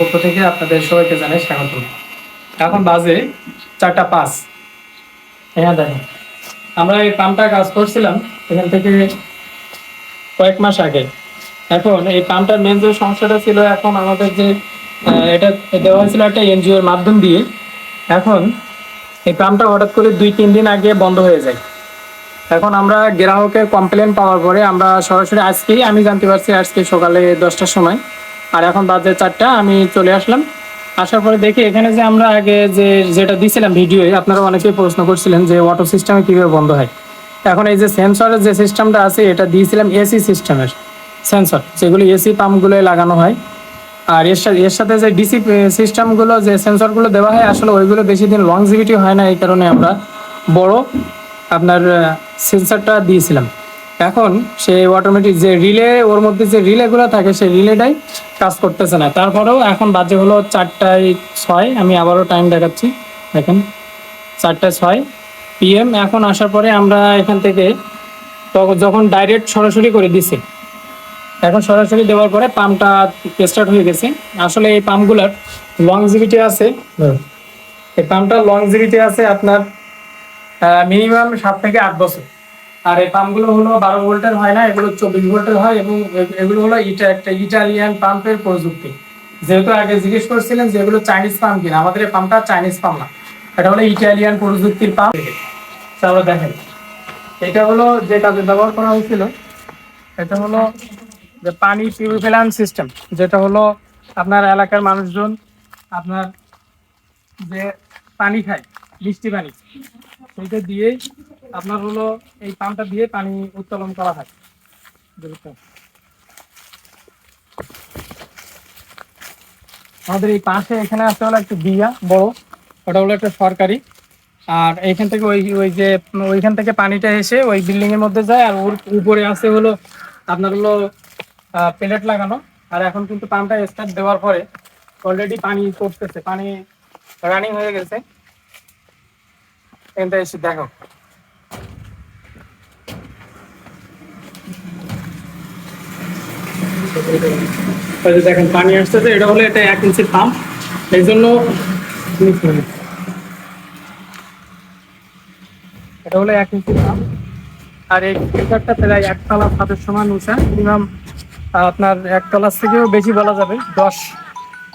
পক্ষ থেকে আপনাদের সবাইকে জানাই স্বাগত। এখন বাজে চারটা পাঁচ। হ্যাঁ দেখেন। আমরা এই পাম্পটা কাজ করছিলাম এখান থেকে কয়েক মাস আগে। এখন এই পাম্পটার মেন যে সমস্যাটা ছিল এখন আমাদের যে এটা দেওয়া হয়েছিল একটা এনজিওর মাধ্যম দিয়ে। এখন এই পাম্পটা হঠাৎ করে দুই, তিন দিন আগে বন্ধ হয়ে যায়। এখন আমরা গ্রাহকের কমপ্লেন পাওয়ার পরে আমরা সরাসরি আজকেই, আমি জানতে পারছি আজকে সকালে দশটার সময় আর এখন বাজে চারটা, আমি চলে আসলাম। আসার পরে দেখি এখানে যে আমরা আগে যে, যেটা দিছিলাম ভিডিওয়ে আপনারা অনেকেই প্রশ্ন করছিলেন যে অটো সিস্টেমে কীভাবে বন্ধ হয়। এখন এই যে সেন্সরের যে সিস্টেমটা আছে, এটা দিয়েছিলাম এসি সিস্টেমের সেন্সর যেগুলো এসি পাম্পগুলোয় লাগানো হয়। আর এর সাথে এর সাথে যে ডিসি সিস্টেমগুলো যে সেন্সরগুলো দেওয়া হয়, আসলে ওইগুলো বেশি দিন লংজিভিটি হয় না, এই কারণে আমরা বড় আপনার সেন্সরটা দিয়েছিলাম। এখন সে অটোমেটিক যে রিলে ওর মধ্যে যে রিলেগুলো থাকে সেই রিলেটাই কাজ করতেছে না। তারপরেও এখন বাজে হলো চারটায় ছয় আমি আবারও টাইম দেখাচ্ছি। দেখেন চারটায় ছয় পিএম এখন আসার পরে আমরা এখান থেকে যখন ডাইরেক্ট সরাসরি করে দিছি এখন সরাসরি দেওয়ার পরে পাম্পটা স্টার্ট হয়ে গেছে। আসলে এই পাম্পগুলোর লংজিভিটি আছে। এই পাম্পটার লংজিভিটি আছে আপনার মিনিমাম সাত থেকে আট বছর। আর এই পাম্পগুলো হলো বারো ভোল্টের হয় না, এগুলো চব্বিশ ভোল্টের হয় এবং এগুলো হলো ইটা, একটা ইটালিয়ান পাম্পের প্রযুক্তি। যেহেতু আগে জিজ্ঞেস করছিলেন যে এগুলো চাইনিজ পাম্প কিনা, আমাদের এই পাম্পটা চাইনিজ পাম্প না। এটা হলো ইটালিয়ান প্রযুক্তির পাম্প তাহলে দেখেন, এটা হলো যে কাজে ব্যবহার করা হয়েছিল, এটা হলো যে পানি পিউরিফিলান সিস্টেম যেটা হলো আপনার এলাকার মানুষজন আপনার যে পানি খায়, মিষ্টি পানি, সেইটা দিয়ে আপনার হলো এই পাম্পটা দিয়ে পানি উত্তোলন করা হয় আমাদের এই পাশে এখানে আছে হলো একটা বিয়া বড়। ওটা হলো একটা সরকারি। আর এইখান থেকে ওই ওই যে, ওইখান থেকে পানিটা এসে ওই বিল্ডিং এর মধ্যে যায়। আর ওর উপরে আছে হলো আপনার হলো প্লেট লাগানো। আর এখন কিন্তু পাম্পটা স্টার্ট দেওয়ার পরে অলরেডি পানি করতেছে পানি রানিং হয়ে গেছে। এখানটা এসে দেখো। এই দেখেন, পানি আসতেছে, এটা এটা এক ইঞ্চির পাম্প এই জন্য এটা হলো এক পাম্প আর এই ফিল্টারটা প্রায় ছাদের সমান উঁচা। মিনিমাম আপনার থেকেও বেশি বলা যাবে। দশ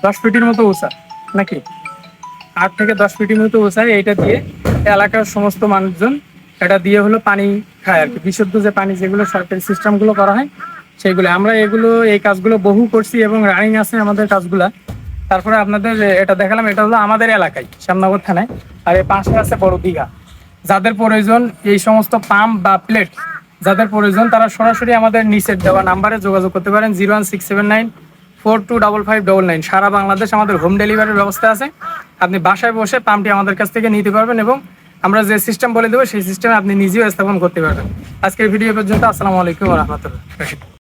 দশ ফিটের মতো উঁচা, নাকি? আট থেকে দশ ফিটের মতো উঁচা। এইটা দিয়ে এলাকার সমস্ত মানুষজন, এটা দিয়ে হলো পানি খায় আর কি। বিশুদ্ধ যে পানি, যেগুলো সরকারি সিস্টেমগুলো করা হয় সেইগুলো। আমরা এগুলো, এই কাজগুলো বহু করছি এবং রানিং আছে আমাদের কাজগুলা। তারপরে আপনাদের এটা দেখালাম, এটা হলো আমাদের এলাকায়, শ্যামনগর থানায়। আর এই পাশে আছে বড় দীঘা। যাদের প্রয়োজন এই সমস্ত পাম্প বা প্লেট যাদের প্রয়োজন তারা সরাসরি আমাদের নিচের দেওয়া নাম্বারে যোগাযোগ করতে পারেন zero one six seven nine four two double five double nine সারা বাংলাদেশ আমাদের হোম ডেলিভারির ব্যবস্থা আছে। আপনি বাসায় বসে পাম্পটি আমাদের কাছ থেকে নিতে পারবেন এবং আমরা যে সিস্টেম বলে দেবো, সেই সিস্টেমে আপনি নিজেও স্থাপন করতে পারবেন। আজকের ভিডিও পর্যন্ত। আসসালামু আলাইকুম রহমতুল্লাহ।